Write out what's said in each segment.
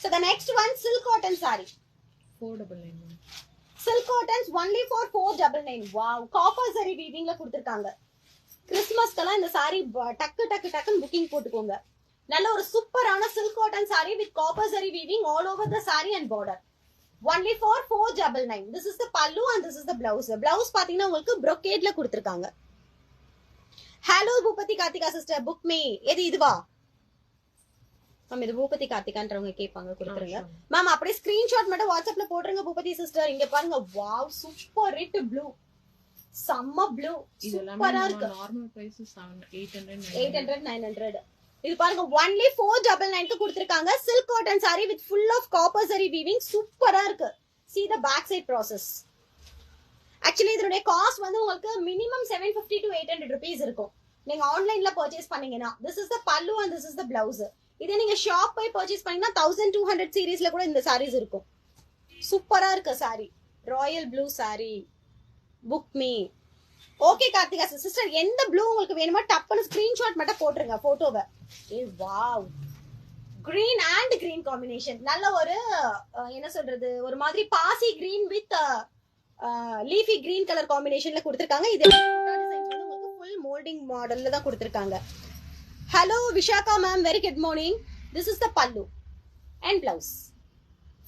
So the next one silk cotton saree. Double nine ma'am silk cottons only for four double nine wow copper zari வீவிங்ல கொடுத்துருக்காங்க. கிறிஸ்மஸ்க்கெல்லாம் இந்த saree டக்கு டக்கு டக்குன்னு booking போட்டுக்கோங்க. நல்ல ஒரு சூப்பரான silk cotton saree with zari weaving all over the saree and border only for four double nine this is the pallu and this is the blouse blouse பாத்தீங்கன்னா உங்களுக்கு brocade-ல கொடுத்துருக்காங்க. Hello Boopathi Karthika sister book me எது இதுவா? Ma'am இது பூபதி கார்த்திகான்றவங்க கேட்பாங்க கொடுத்துருங்க. Ma'am அப்படியே ஸ்கிரீன்ஷாட் மட்டும் வாட்ஸ்அப்ல போட்டுருங்க பூபதி சிஸ்டர் இங்க பாருங்க வாவ் சூப்பர் ரெட் ப்ளூ செம்ம ப்ளூ சூப்பரா இருக்கு. Normal price seven eight hundred eight hundred nine hundred இது பாருங்க ஒன்லி ஃபோர் டபுள் நைன்க்கு கொடுத்துருக்காங்க. Silk cotton saree with full of copper zari weaving சூப்பரா இருக்கு. See the back side process actually இதனுடைய காஸ்ட் வந்து உங்களுக்கு minimum seven fifty to eight hundred rupees இருக்கும். நீங்க ஆன்லைன்ல பர்ச்சேஸ் பண்ணீங்கன்னா this is the pallu and this is the blouse இதே நீங்க ஷாப் போய் பர்ச்சேஸ் பண்ணீங்கன்னா தௌசண்ட் டூ ஹண்ட்ரட் சீரீஸ்ல கூட இந்த சாரீஸ் இருக்கும். சூப்பரா இருக்க saree royal blue saree book me okay Karthika sister எந்த ப்ளூ உங்களுக்கு வேணுமோ டப்புன்னு ஸ்கிரீன்ஷாட் மட்டும் போட்டுருங்க போட்டோவை ஏ wow green and green combination நல்ல ஒரு என்ன சொல்றது ஒரு மாதிரி பாசி green with leafy green colour காம்பினேஷன்ல கொடுத்துருக்காங்க. இது உங்களுக்கு ஃபுல் மோல்டிங் மாடல்ல தான் கொடுத்துருக்காங்க. Hello Vishakha ma'am very good morning this is the pallu and blouse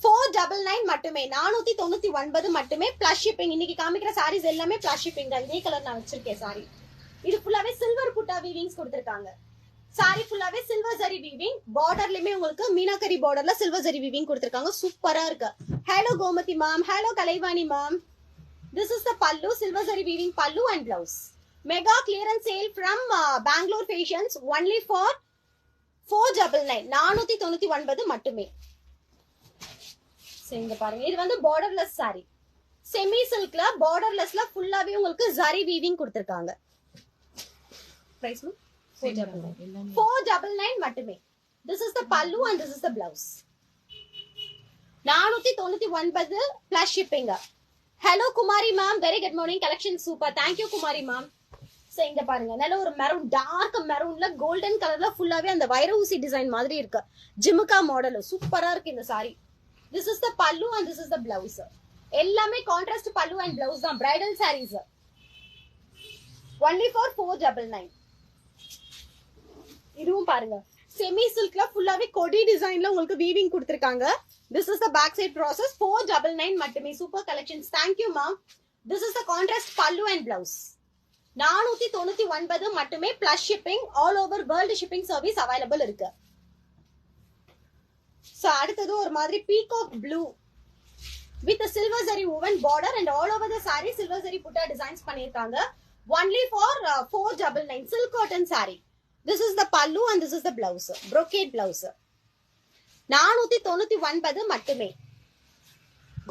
four double nine மட்டுமே நானூத்தி தொண்ணூத்தி ஒன்பது மட்டுமே பிளஸ் ஷிப்பிங் இன்னைக்கு காமிக்கிற சாரீஸ் எல்லாமே பிளஸ் ஷிப்பிங் தான். இதே கலர் நான் வச்சிருக்கேன் சாரி இது ஃபுல்லாவே சில்வர் புட்டா வீவிங்ஸ் கொடுத்துருக்காங்க. சாரி ஃபுல்லாவே சில்வர் சரி வீவிங் பார்டர்லயுமே உங்களுக்கு மீனாக்கரி பார்டர்ல சில்வர் ஜரி வீவிங் கொடுத்துருக்காங்க. சூப்பரா இருக்கு. Hello Gomathi ma'am hello Kalaivani ma'am this is the pallu silver சரி weaving pallu and blouse mega clearance sale from Bangalore fashions only for four double nine நானூத்தி தொண்ணூத்தி ஒன்பது மட்டுமே. சரி, இங்க பாருங்க. இது வந்து பார்டர்லெஸ் saree. செமி சில்க்ல பார்டர்லெஸ்ல ஃபுல்லாவே உங்களுக்கு ஜரி வீவிங் கொடுத்துருக்காங்க. பிரைஸ் ஃபோர் டபுள் நைன் மட்டுமே. This is the pallu and this is the blouse நானூத்தி தொண்ணூத்தி ஒன்பது plus shipping hello Kumari ma'am very good morning collection super thank you Kumari ma'am இங்க பாருங்க. நல்ல ஒரு மெரூன் டார்க் மெரூன்ல கோல்டன் கலர்ல ஃபுல்லாவே அந்த வைர ஊசி டிசைன் மாதிரி இருக்கு. ஜிமுகா மாடல் சூப்பரா இருக்கு இந்த sorry this is the pallu and this is the blouse எல்லாமே கான்ட்ராஸ்ட் பல்லு அண்ட் பிளவுஸ் தான். Bridal sarees only for four double nine இதுவும் பாருங்க. செமி சில்க்ல ஃபுல்லாவே கொடி டிசைன்ல உங்களுக்கு வீவிங் கொடுத்துருக்காங்க. This is the back side process four double nine மட்டுமே super collections thank you ma'am this is the contrast pallu and blouse நானூத்தி தொண்ணூத்தி ஒன்பது மட்டுமே plus shipping all over world shipping service available இருக்கு. ஸோ அடுத்தது ஒரு மாதிரி peacock blue with silver zari woven border and all over the sari silver zari butta designs பண்ணியிருக்காங்க. Only for four double nine silk cotton sari this is the pallu and this is the blouse brocade blouse நானூத்தி தொண்ணூத்தி ஒன்பது மட்டுமே.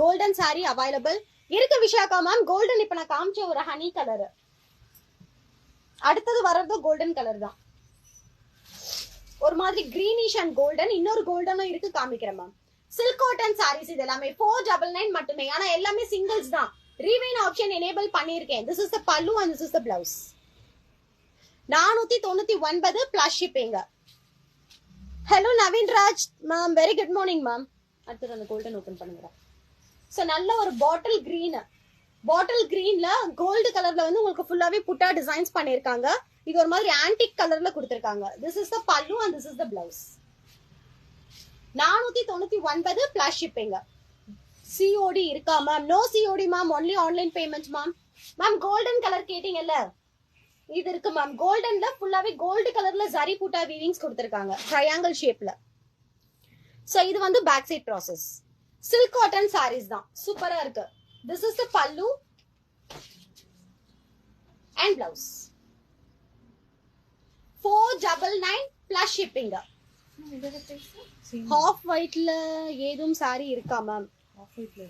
Golden sorry available இருக்கு Vishakha ma'am golden இப்ப நான் காமிச்ச ஒரு ஹனி கலரு அடுத்தது வர்றது கோல்டன் கலர் தான். ஒரு மாதிரி கிரீனிஷ் அண்ட் கோல்டன் இன்னொரு கோல்டனும் இருக்கு காமிக்கிறேன் மேம் சில்க் காட்டன் சாரீஸ் இது எல்லாமே ஃபோர் டபுள் நைன் மட்டுமே ஆனா எல்லாமே சிங்கிள்ஸ் தான். ரீவைன் ஆப்ஷன் எனேபிள் பண்ணியிருக்கேன். This is the pallu and this is the blouse நானூத்தி தொண்ணூத்தி ஒன்பது plus shipping hello Naveen Raj ma'am very good morning ma'am அடுத்தது அந்த கோல்டன் ஓபன் பண்ணுங்க. ஸோ நல்ல ஒரு பாட்டில் கிரீனு பாட்டில் கிரீன்ல கோல்டு கலர்ல வந்து உங்களுக்கு ஃபுல்லாவே புட்டா டிசைன்ஸ் பண்ணிருக்காங்க இது ஒரு மாதிரி ஆன்டிக் கலர்ல கொடுத்திருக்காங்க. This is the pallu and this is the blouse நானூத்தி தொண்ணூத்தி ஒன்பது பிளஸ் ஷிப்பிங் சிஓடி இருக்கா ma'am no COD ma'am only online payment ma'am ma'am golden colour கேட்டீங்கல்ல? இது இருக்கு மேம் கோல்டன்ல ஃபுல்லாவே கோல்டு கலர்ல ஜரி புட்டா வீவிங்ஸ் கொடுத்திருக்காங்க. ட்ரையாங்கிள் ஷேப்ல சோ இது வந்து back side process silk cotton sarees தான். சூப்பரா இருக்கு. The pallu and blouse four double nine plus shipping half ஒயிட்ல ஏதும் சாரி இருக்கா மேம் ஆஃப் ஒயிட்ல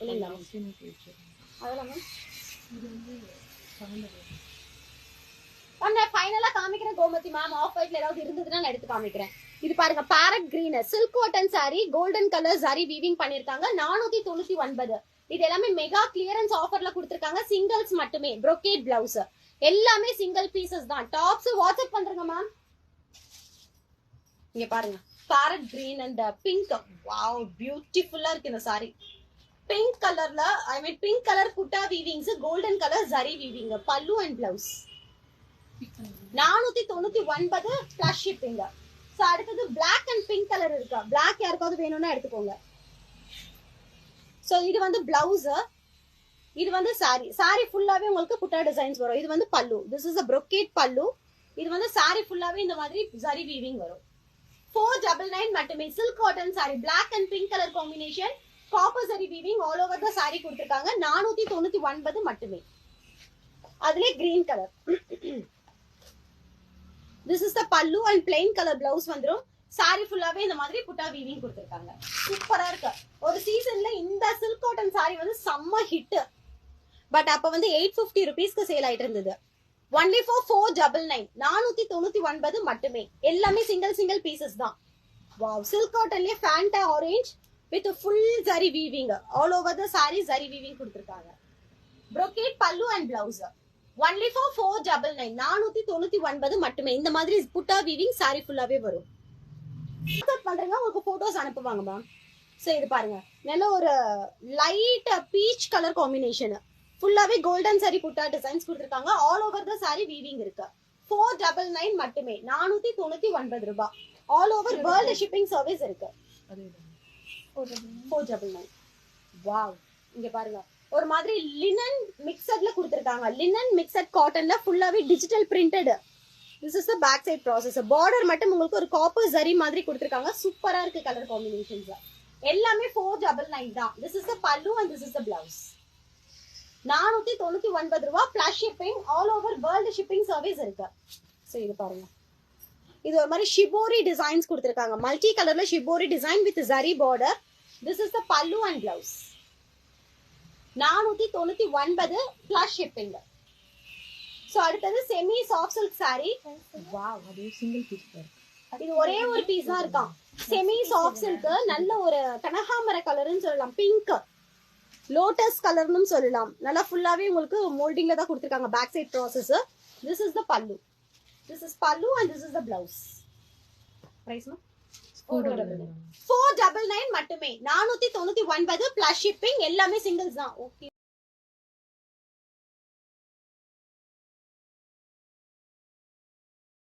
இல்லைங்களா ஃபியூச்சர் அதெல்லாம் மேம் இது வந்து ஃபைனலா காமிக்கிறேன் கோமதி மேம் ஆஃப் ஒயிட்ல ஏதாவது இருந்ததுன்னா நான் எடுத்து காமிக்கிறேன். இது பாருங்க parrot green silk cotton sari golden colour sari weaving பண்ணிருக்காங்க நானூத்தி தொண்ணூத்தி ஒன்பது. இது எல்லாமே மெகா கிளியரன்ஸ் ஆஃபர்ல கொடுத்துருக்காங்க. சிங்கிள்ஸ் மட்டுமே. Brocade பிளவுஸ் எல்லாமே சிங்கிள் பீசஸ் தான். டாப்ஸ் வாட்ஸ்அப் பண்றேங்க மேம் இங்க பாருங்க. Parrot green and pink wow பியூட்டிஃபுல்லா இருக்கு இந்த சாரி பிங்க் கலர்ல I mean pink colour Gutta weavings golden colour zari weaving pallu and blouse நானூத்தி தொண்ணூத்தி ஒன்பது பிளஸ் ஷிப்பிங்க ஸோ அடுத்தது பிளாக் அண்ட் பிங்க் கலர் இருக்கா? பிளாக் யாருக்காவது வேணும்னா எடுத்துக்கோங்க. ஸோ இது வந்து பிளவுஸு இது வந்து சாரி சாரி ஃபுல்லாகவே உங்களுக்கு புட்டா டிசைன்ஸ் வரும். இது வந்து பல்லு. திஸ் இஸ் அ ப்ரொக்கேட் பல்லு. இது வந்து சாரி ஃபுல்லாகவே இந்த மாதிரி ஜரி வீவிங் வரும். ஃபோர் டபுள் நைன் மட்டுமே. Silk cotton sari black and pink colour combination copper zari weaving all over the sari கொடுத்துருக்காங்க. நானூற்றி தொண்ணூற்றி ஒன்பது மட்டுமே. அதுலேயே green colour this is the pallu and plain colour blouse வந்துடும் சாரி ஃபுல்லாவே இந்த மாதிரி புட்டா வீவிங் கொடுத்துருக்காங்க. சூப்பரா இருக்கு. ஒரு சீசன்ல இந்த சில்க் காட்டன் சாரி வந்து செம்ம ஹிட் பட் அப்ப வந்து எயிட் பிப்டி ருபீஸ்க்கு சேல் ஆயிட்டு இருந்தது. Only four four double nine நானூத்தி தொண்ணூத்தி ஒன்பது மட்டுமே. எல்லாமே சிங்கிள் சிங்கிள் பீசஸ் தான். Wow silk காட்டன்லயே fanta orange with full zari weaving all over the sari zari weaving கொடுத்துருக்காங்க. Brocade pallu and blouse only for four double nine நானூத்தி தொண்ணூத்தி ஒன்பது மட்டுமே. இந்த மாதிரி புட்டா வீவிங் சாரி ஃபுல்லாவே வரும். பண்றீங்க உங்களுக்கு போட்டோஸ் அனுப்புவாங்க மேம் இது பாருங்க. நல்ல ஒரு லைட் பீச் கலர் காம்பினேஷன் ஃபுல்லாவே கோல்டன் சாரி குட்டா டிசைன்ஸ் கொடுத்துருக்காங்க. All over the sari weaving இருக்கு. ஃபோர் டபுள் நைன் மட்டுமே. நானூத்தி தொண்ணூத்தி ஒன்பது ரூபாய். All over world shipping service இருக்கு. ஃபோர் டபுள் நைன் வாவ் இங்க பாருங்க. ஒரு மாதிரி லினன் மிக்சட்ல கொடுத்துருக்காங்க. லினன் மிக்சட் காட்டன்ல ஃபுல்லாவே digital printed this is the back side process border மட்டும் உங்களுக்கு ஒரு காப்பர் ஜரி மாதிரி கொடுத்துருக்காங்க. சூப்பரா இருக்கு கலர் காம்பினேஷன்ஸ் எல்லாமே ஃபோர் டபுள் நைன் தான். This is the pallu and this is the blouse நானூத்தி தொண்ணூத்தி ஒன்பது ரூபா plus shipping all over world shipping service இருக்கு. ஸோ இது பாருங்க. இது ஒரு மாதிரி ஷிபோரி டிசைன்ஸ் கொடுத்துருக்காங்க. மல்டி கலர்ல shibori design with zari border this is the pallu and blouse நானூத்தி தொண்ணூத்தி ஒன்பது பிளஸ் ஷிப்பிங் ஸோ அடுத்தது semi soft silk saree wow அதே சிங்கிள் பீஸ் இது ஒரே ஒரு பீஸ் தான் இருக்கான் செமி சாஃப்ட் சில்க் நல்ல ஒரு கனகாமர கலர்னு சொல்லலாம். பிங்க் லோட்டஸ் கலர்னு சொல்லலாம். நல்லா ஃபுல்லாவே உங்களுக்கு மோல்டிங்ல தான் கொடுத்துருக்காங்க back side process this is the pallu this is pallu and this is the blouse price four double nine மட்டுமே. நானூத்தி தொண்ணூத்தி ஒன்பது பிளஸ் ஷிப்பிங் எல்லாமே சிங்கிள்ஸ் தான். ஓகே